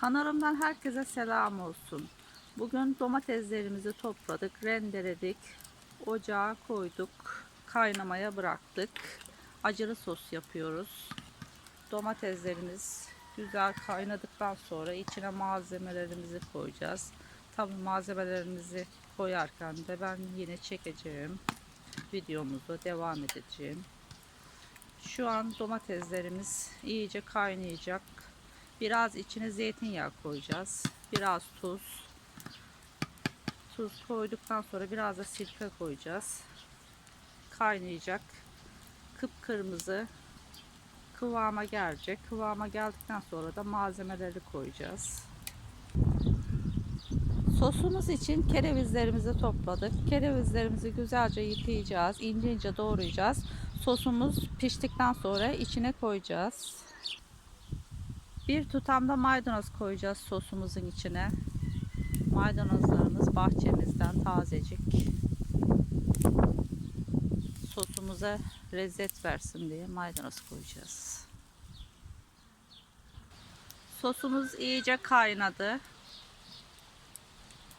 Kanalımdan herkese selam olsun. Bugün domateslerimizi topladık, rendeledik, ocağa koyduk, kaynamaya bıraktık. Acılı sos yapıyoruz. Domateslerimiz güzel kaynadıktan sonra içine malzemelerimizi koyacağız. Tabi malzemelerimizi koyarken de ben yine çekeceğim. Videomuza devam edeceğim. Şu an domateslerimiz iyice kaynayacak. Biraz içine zeytinyağı koyacağız. Biraz tuz. Tuz koyduktan sonra biraz da sirke koyacağız. Kaynayacak. Kıpkırmızı kıvama gelecek. Kıvama geldikten sonra da malzemeleri koyacağız. Sosumuz için kerevizlerimizi topladık. Kerevizlerimizi güzelce yıkayacağız. ince ince doğrayacağız. Sosumuz piştikten sonra içine koyacağız. Bir tutam da maydanoz koyacağız sosumuzun içine. Maydanozlarımız bahçemizden tazecik. Sosumuza lezzet versin diye maydanoz koyacağız. Sosumuz iyice kaynadı.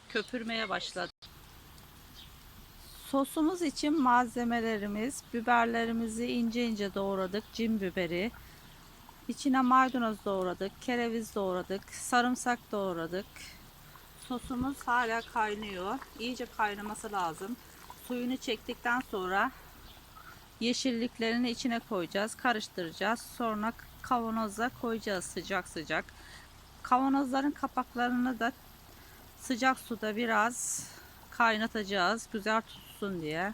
Köpürmeye başladı. Sosumuz için malzemelerimiz biberlerimizi ince ince doğradık. Cin biberi, İçine maydanoz doğradık, kereviz doğradık, sarımsak doğradık. Sosumuz hala kaynıyor. İyice kaynaması lazım. Suyunu çektikten sonra yeşilliklerini içine koyacağız, karıştıracağız. Sonra kavanoza koyacağız sıcak sıcak. Kavanozların kapaklarını da sıcak suda biraz kaynatacağız güzel tutsun diye.